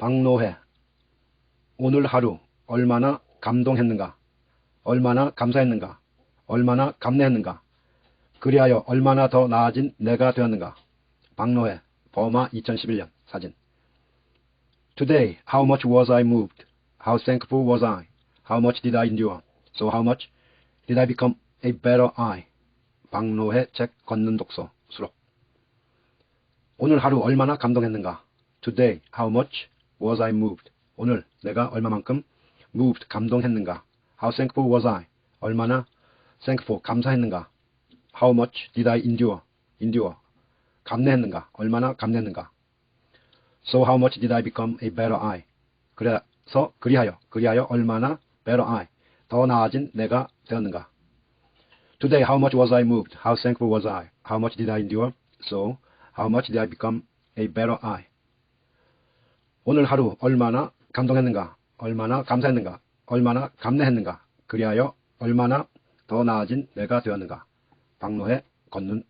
박노해 오늘 하루 얼마나 감동했는가 얼마나 감사했는가 얼마나 감내했는가 그리하여 얼마나 더 나아진 내가 되었는가 박노해 버마 2011년 사진 Today, how much was I moved? How thankful was I? How much did I endure? So how much did I become a better I? 박노해 책 걷는 독서 수록 오늘 하루 얼마나 감동했는가? Today, how much was I moved? 오늘 내가 얼마만큼 moved 감동했는가? How thankful was I? 얼마나 thankful 감사했는가? How much did I endure? endure 감내했는가? 얼마나 감내했는가? So how much did I become a better I? 그래서 그리하여 그리하여 얼마나 better I 더 나아진 내가 되었는가? Today how much was I moved? How thankful was I? How much did I endure? So how much did I become a better I? 오늘 하루 얼마나 감동했는가? 얼마나 감사했는가? 얼마나 감내했는가? 그리하여 얼마나 더 나아진 내가 되었는가? 박노해 걷는